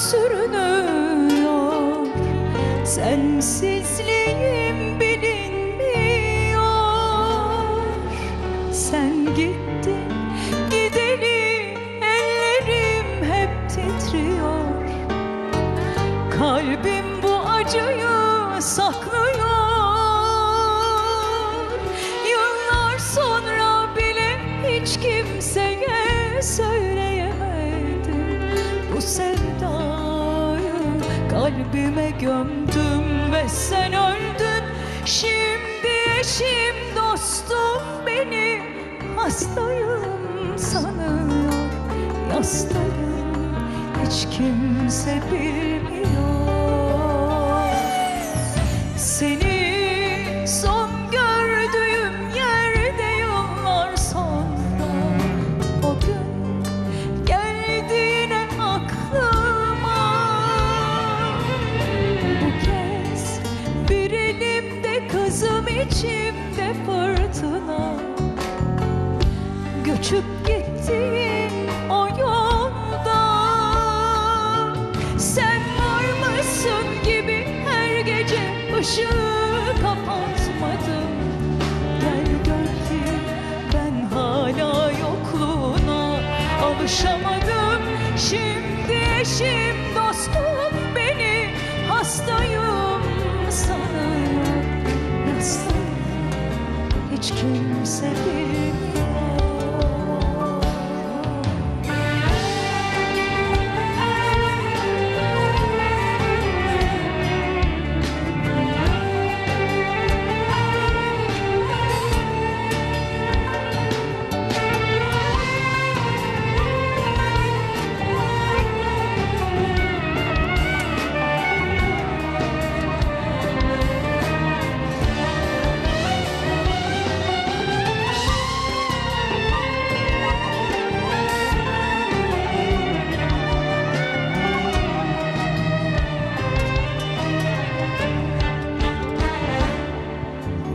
sürünüyor. Sensizliğim kalbime gömdüm ve sen öldün. Şimdi eşim dostum beni hastayım sanıyor Yastayım hiç kimse bilmiyor. Seni kapatmadım. Gel gör ki ben hala yokluğuna alışamadım. Şimdi eşim dostum beni hastayım sanıyor Hastayım hiç kimse bilmiyor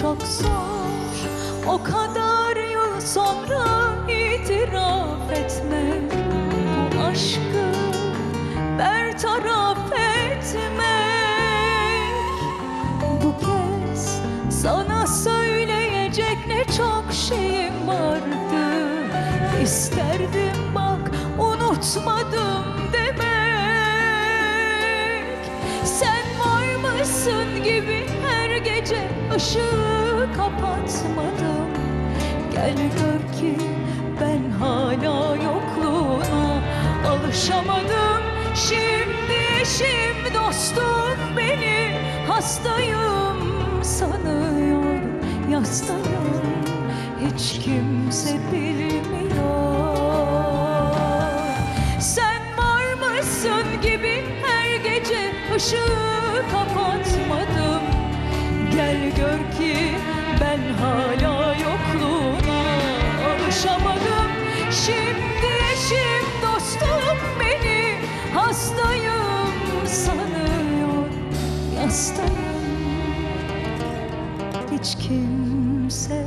Çok zor. O kadar yıl sonra itiraf etmek Bu aşkı bertaraf etmek Bu kez sana söyleyecek ne çok şeyim vardı. İsterdim bak unutmadım ışığı kapatmadım. Gel gör ki ben hala yokluğuna alışamadım. Şimdi eşim dostum beni hastayım sanıyor Yastayım hiç kimse bilmiyor. Sen var mısın gibi her gece ışığı kapatmadım Gel gör ki ben hala yokluğuna alışamadım. Şimdi eşim dostum beni hastayım sanıyor Yastayım hiç kimse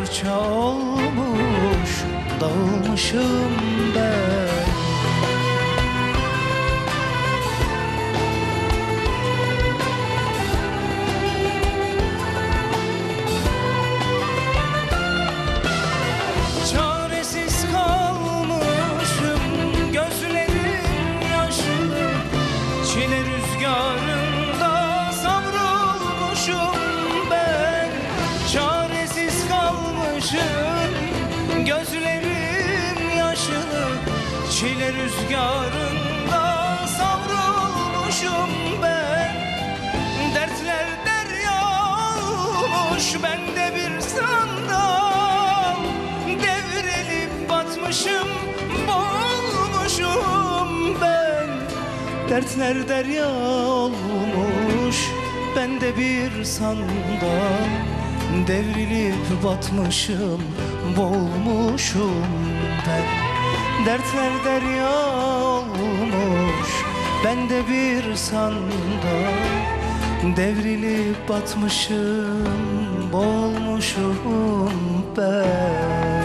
Paramparça olmuş Dağılmışım ben rüzgarında savrulmuşum ben. Dertler derya olmuş bende bir sandal. Devrilip batmışım boğulmuşum ben. Dertler derya olmuş bende bir sandal. Devrilip batmışım boğulmuşum ben Dertler derya olmuş bende bir sandal. Devrilip batmışım boğulmuşum ben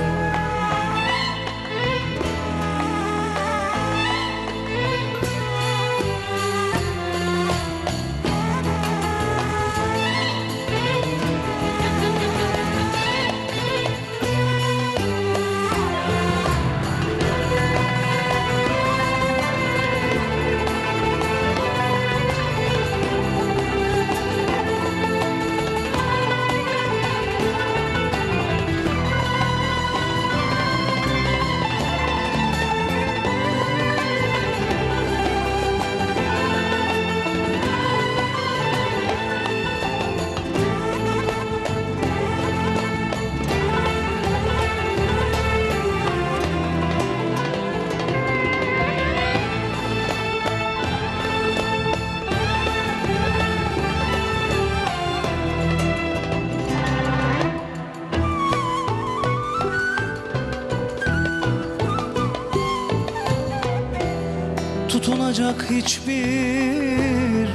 Tutunacak hiçbir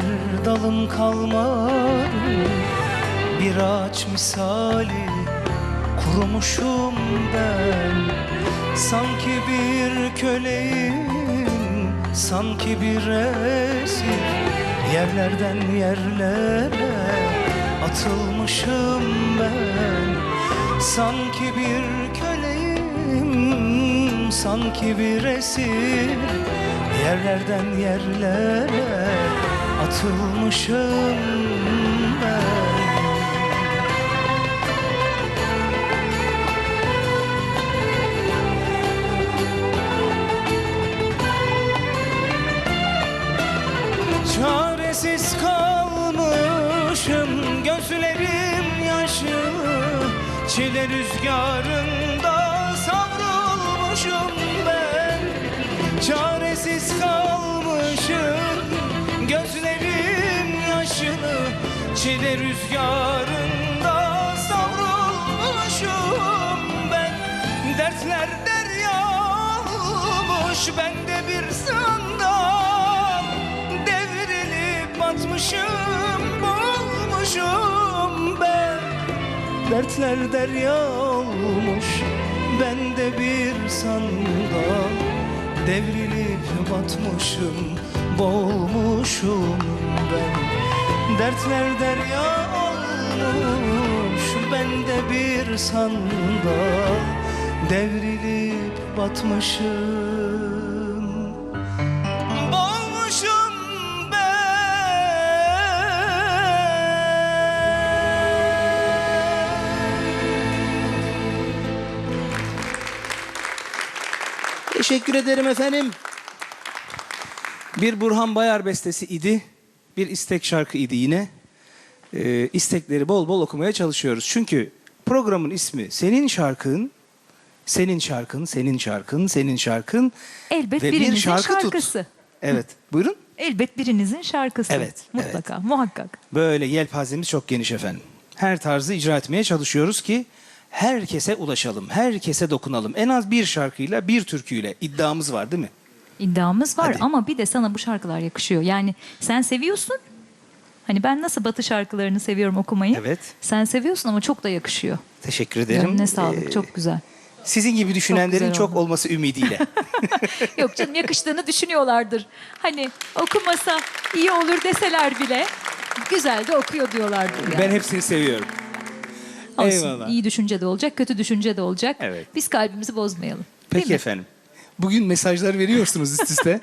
dalım kalmadı. Bir ağaç misali kurumuşum ben. Sanki bir köleyim, sanki bir esir. Yerlerden yerlere atılmışım ben. Sanki bir köleyim, sanki bir esir Yerlerden yerlere atılmışım ben. Çaresiz kalmışım gözlerim yaşlı Çile rüzgarında Çaresiz kalmışım gözlerim yaşlı Çile rüzgarında savrulmuşum ben. Dertler derya olmuş bende bir sandal. Devrilip batmışım boğulmuşum ben. Dertler derya olmuş bende bir sandal Devrilip batmışım boğulmuşum ben. Dertler derya olmuş bende bir sandal Devrilip batmışım Teşekkür ederim efendim. Bir Burhan Bayar bestesi idi. Bir istek şarkı idi yine. Ee, istekleri bol bol okumaya çalışıyoruz. Çünkü programın ismi Senin Şarkın, Senin Şarkın, Senin Şarkın, Senin Şarkın. Elbet ve birimizin bir şarkı şarkısı. tut. Evet. Buyurun. Elbet birinizin şarkısı. Evet, Mutlaka, muhakkak. Böyle yelpazemiz çok geniş efendim. Her tarzı icra etmeye çalışıyoruz ki herkese ulaşalım, herkese dokunalım. En az bir şarkıyla, bir türküyle iddiamız var değil mi? İddiamız var Hadi. ama bir de sana bu şarkılar yakışıyor. Yani sen seviyorsun. Hani ben nasıl batı şarkılarını seviyorum okumayı. Evet. Sen seviyorsun ama çok da yakışıyor. Teşekkür ederim. Gönlüne sağlık. Ee, çok güzel. Sizin gibi düşünenlerin çok oldu. olması ümidiyle. Yok canım yakıştığını düşünüyorlardır. Hani okumasa iyi olur deseler bile güzel de okuyor diyorlardır yani. ben hepsini seviyorum. Olsun. Eyvallah. İyi düşünce de olacak, kötü düşünce de olacak. Evet. Biz kalbimizi bozmayalım. Peki mi? efendim. Bugün mesajlar veriyorsunuz üst üste.